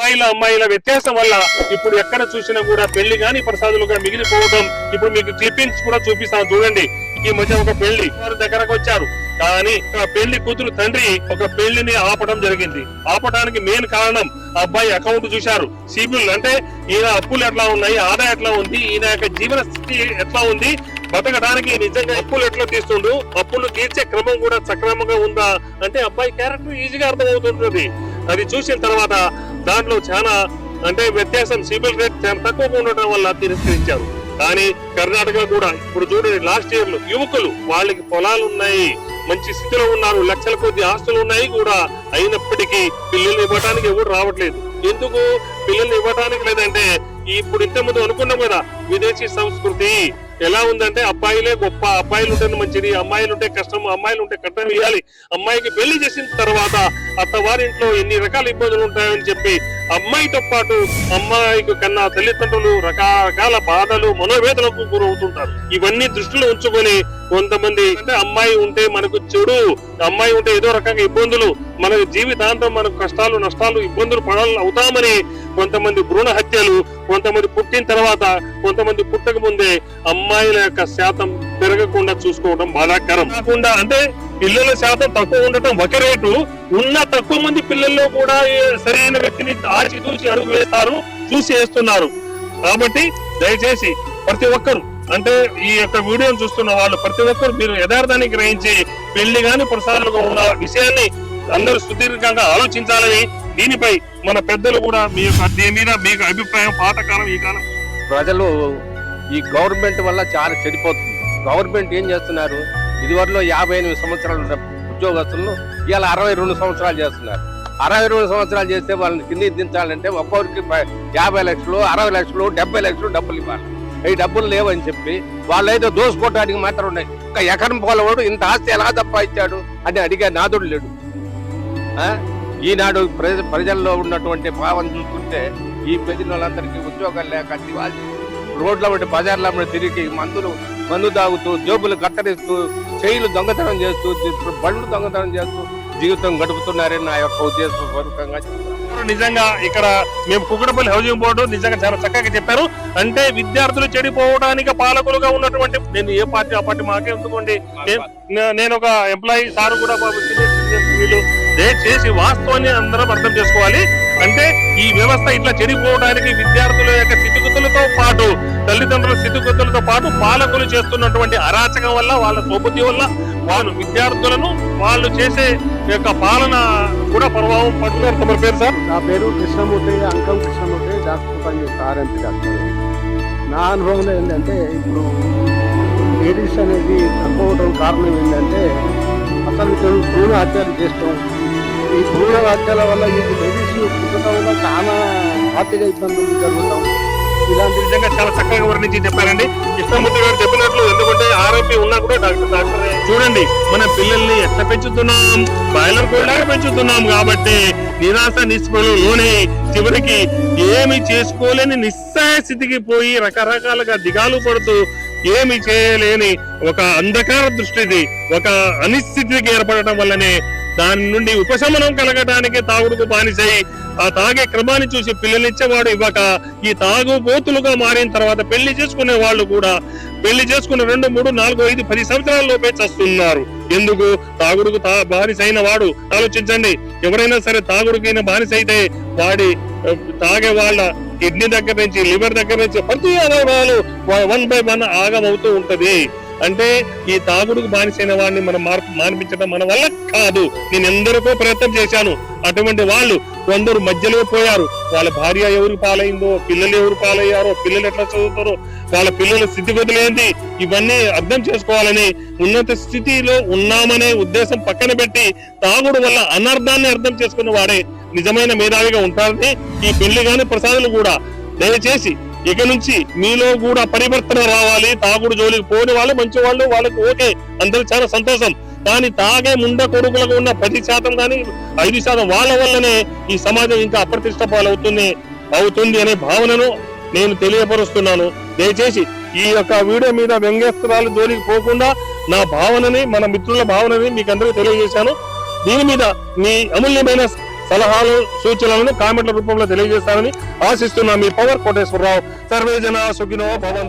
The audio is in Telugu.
అబ్బాయిల అమ్మాయిల వ్యత్యాసం వల్ల ఇప్పుడు ఎక్కడ చూసినా కూడా పెళ్ళి గాని కూడా మిగిలిపోవడం ఇప్పుడు మీకు క్లిప్పింగ్స్ కూడా చూపిస్తాను. చూడండి. ఈ మధ్య ఒక పెళ్ళి వారి దగ్గరకు వచ్చారు. కానీ ఒక పెళ్ళి కూతురు తండ్రి ఒక పెళ్ళిని ఆపడం జరిగింది. ఆపడానికి మెయిన్ కారణం అబ్బాయి అకౌంట్ చూశారు. సిబిల్ అంటే ఈయన అప్పులు ఎట్లా ఉన్నాయి ఆదాయం ఎట్లా ఉంది ఈయన యొక్క జీవన స్థితి ఎట్లా ఉంది బతకడానికి నిజంగా అప్పులు ఎట్లా తీస్తుండు అప్పులు తీర్చే క్రమం కూడా సక్రమంగా ఉందా అంటే అబ్బాయి క్యారెక్టర్ ఈజీగా అర్థమవుతుంటుంది. అది చూసిన తర్వాత దాంట్లో చాలా అంటే వ్యత్యాసం సిబిల్ రేట్ చాలా తక్కువగా ఉండటం వల్ల తిరస్కరించారు. కానీ కర్ణాటక కూడా ఇప్పుడు చూడండి లాస్ట్ ఇయర్లో యువకులు వాళ్ళకి పొలాలు ఉన్నాయి మంచి స్థితిలో ఉన్నారు లక్షల కొద్ది ఆస్తులు ఉన్నాయి కూడా అయినప్పటికీ పిల్లల్ని ఇవ్వడానికి ఎవరు రావట్లేదు. ఎందుకు? పిల్లల్ని ఇవ్వడానికి లేదంటే ఇప్పుడు ఇంత ముందు అనుకున్నాం కదా విదేశీ సంస్కృతి ఎలా ఉందంటే అబ్బాయిలే గొప్ప అబ్బాయిలు ఉంటే మంచిది అమ్మాయిలు ఉంటే కష్టం అమ్మాయిలు ఉంటే కట్టం ఇవ్వాలి అమ్మాయికి పెళ్ళి చేసిన తర్వాత అత్తవారింట్లో ఎన్ని రకాల ఇబ్బందులు ఉంటాయని చెప్పి అమ్మాయితో పాటు అమ్మాయికి కన్నా తల్లిదండ్రులు రకరకాల బాధలు మనోవేదనకు గురవుతుంటారు. ఇవన్నీ దృష్టిలో ఉంచుకొని కొంతమంది అంటే అమ్మాయి ఉంటే మనకు చెడు అమ్మాయి ఉంటే ఏదో రకంగా ఇబ్బందులు మన జీవితాంతం మనకు కష్టాలు నష్టాలు ఇబ్బందులు పడాలి అవుతామని కొంతమంది భ్రూణ హత్యలు కొంతమంది పుట్టిన తర్వాత కొంతమంది పుట్టక ముందే అమ్మాయిల యొక్క శాతం పెరగకుండా చూసుకోవడం బాధాకరం. కాకుండా అంటే పిల్లల శాతం తక్కువ ఉండటం ఒక రేటు. ఉన్న తక్కువ మంది పిల్లల్లో కూడా సరైన వ్యక్తిని ఆచి చూసి అడుగు వేస్తారు చూసి వేస్తున్నారు. కాబట్టి దయచేసి ప్రతి ఒక్కరు అంటే ఈ యొక్క వీడియోను చూస్తున్న వాళ్ళు ప్రతి ఒక్కరు మీరు యథార్థాన్ని గ్రహించి పెళ్ళి గాని ప్రసాదాలుగా ఉన్న విషయాన్ని అందరూ సుదీర్ఘంగా ఆలోచించాలని దీనిపై మన పెద్దలు కూడా మీ యొక్క దీని మీద మీకు అభిప్రాయం పాతకాలం ఈ కాలం. ప్రజలు ఈ గవర్నమెంట్ వల్ల చాలా చెడిపోతుంది. గవర్నమెంట్ ఏం చేస్తున్నారు? ఇదివరలో యాభై ఎనిమిది సంవత్సరాలు ఉద్యోగస్తులను ఇవాళ అరవై రెండు సంవత్సరాలు చేస్తున్నారు. అరవై రెండు సంవత్సరాలు చేస్తే వాళ్ళని కింది దించాలంటే ఒక్కొక్కరికి యాభై లక్షలు అరవై లక్షలు డెబ్బై లక్షలు డబ్బులు ఇవ్వాలి. ఈ డబ్బులు లేవని చెప్పి వాళ్ళైతే దోసుకోవడానికి మాత్రం ఉన్నాయి. ఒక ఎకరం పోలవాడు ఇంత ఆస్తి ఎలా సంపాదించాడు అని అడిగే నాదుడు లేడు. ఈనాడు ప్రజ ప్రజల్లో ఉన్నటువంటి భావం చూసుకుంటే ఈ ప్రజల వాళ్ళందరికీ ఉద్యోగాలు లేక దివాళీ రోడ్ల వంటి బజార్ల తిరిగి మందులు మందు తాగుతూ జోబులు కత్తరిస్తూ చేయిలు దొంగతనం చేస్తూ బండ్లు దొంగతనం చేస్తూ జీవితం గడుపుతున్నారని నా యొక్క ఉద్దేశపూర్వకంగా. నిజంగా ఇక్కడ మేము కుక్కడపల్లి హౌసింగ్ బోర్డు నిజంగా చాలా చక్కగా చెప్పారు అంటే విద్యార్థులు చెడిపోవడానికి పాలకులుగా ఉన్నటువంటి నేను ఏ పార్టీ ఆ పార్టీ మాకే నే- నేను ఒక ఎంప్లాయీ సార్ కూడా వీళ్ళు దయచేసి వాస్తవాన్ని అందరం అర్థం చేసుకోవాలి. అంటే ఈ వ్యవస్థ ఇట్లా చెడిపోవడానికి విద్యార్థుల యొక్క స్థితిగతులతో పాటు తల్లిదండ్రుల స్థితిగతులతో పాటు పాలకులు చేస్తున్నటువంటి అరాచకం వల్ల వాళ్ళ సోబుద్ధి వల్ల వాళ్ళు విద్యార్థులను వాళ్ళు చేసే యొక్క పాలన కూడా ప్రభావం పడుతున్నారు. తమ పేరు సార్? నా పేరు కృష్ణమూర్తి అంకం కృష్ణమూర్తి డాక్టర్ పనిచేస్తా ఆర్ఎంపీ డాక్టర్. నా అనుభవంలో ఏంటంటే ఇప్పుడు లేడీస్ అనేది తక్కువ కారణం ఏంటంటే అసలు తెలుగు భ్రూణ హత్యలు చేస్తాం ఈ భ్రూణ వాక్యాల వల్ల ఈ లేడీస్ చాలా ఆర్థిక ఇబ్బందులు జరుగుతాం ఇలాంటి నిజంగా చాలా చక్కగా వర్ణించి చెప్పారండి. కృష్ణమూర్తి గారు చెప్పినట్లు ఎందుకంటే ఆరోపి ఉన్నా కూడా డాక్టర్ డాక్టర్ చూడండి మన పిల్లల్ని ఎట్లా పెంచుతున్నాం? బాయిలర్ కూడా పెంచుతున్నాం కాబట్టి నిరాశ నిస్పృహలు లోనే చివరికి ఏమి చేసుకోలేని నిస్సాయ స్థితికి పోయి రకరకాలుగా దిగాలు పడుతూ ఏమి చేయలేని ఒక అంధకార దృష్టిది ఒక అనిశ్చితికి ఏర్పడటం వల్లనే దాని నుండి ఉపశమనం కలగటానికి తాగుడుకు బానిసై ఆ తాగే క్రమాన్ని చూసి పిల్లలిచ్చేవాడు ఇవ్వక ఈ తాగుబోతులుగా మారిన తర్వాత పెళ్ళి చేసుకునే వాళ్ళు కూడా పెళ్ళి చేసుకున్న రెండు మూడు నాలుగు ఐదు పది సంవత్సరాల లోపే చస్తున్నారు. ఎందుకు? తాగుడుకు తా బానిస అయిన వాడు. ఆలోచించండి. ఎవరైనా సరే తాగుడుకైన బానిస అయితే వాడి తాగే వాళ్ళ కిడ్నీ దగ్గర నుంచి లివర్ దగ్గర నుంచి ప్రతి అవయవాలు వన్ బై వన్ ఆగమవుతూ ఉంటది. అంటే ఈ తాగుడుకు బానిసైన వాడిని మనం మార్పు మానిపించడం మన వల్ల కాదు. నేను ఎందరికో ప్రయత్నం చేశాను. అటువంటి వాళ్ళు కొందరు మధ్యలో పోయారు. వాళ్ళ భార్య ఎవరు పాలైందో పిల్లలు ఎవరు పాలయ్యారో పిల్లలు ఎట్లా చదువుతారో వాళ్ళ పిల్లల స్థితిగతులు ఏంటి ఇవన్నీ అర్థం చేసుకోవాలని ఉన్నత స్థితిలో ఉన్నామనే ఉద్దేశం పక్కన పెట్టి తాగుడు వల్ల అనర్థాన్ని అర్థం చేసుకున్న వాడే నిజమైన మేధావిగా ఉంటారని ఈ పెళ్ళి గాని ప్రసాదులు కూడా. దయచేసి ఇక నుంచి మీలో కూడా పరివర్తన రావాలి తాగుడు జోలికి పోని వాళ్ళు మంచి వాళ్ళు వాళ్ళకి ఓకే అందరూ చాలా సంతోషం. కానీ తాగే ముండ కొడుకులకు ఉన్న పది శాతం కానీ ఐదు శాతం వాళ్ళ వల్లనే ఈ సమాజం ఇంకా అప్రతిష్ట పాలవుతుంది అవుతుంది అనే భావనను నేను తెలియపరుస్తున్నాను. దయచేసి ఈ యొక్క వీడియో మీద వ్యంగ్యస్త్రాలు జోలికి పోకుండా నా భావనని మన మిత్రుల భావనని మీకు అందరికీ తెలియజేశాను. దీని మీద మీ అమూల్యమైన సలహాలు సూచనలను కామెంట్ల రూపంలో తెలియజేస్తారని ఆశిస్తున్నా మీ పవర్ కోటేశ్వరరావు. సర్వేజన సుఖినో భవన్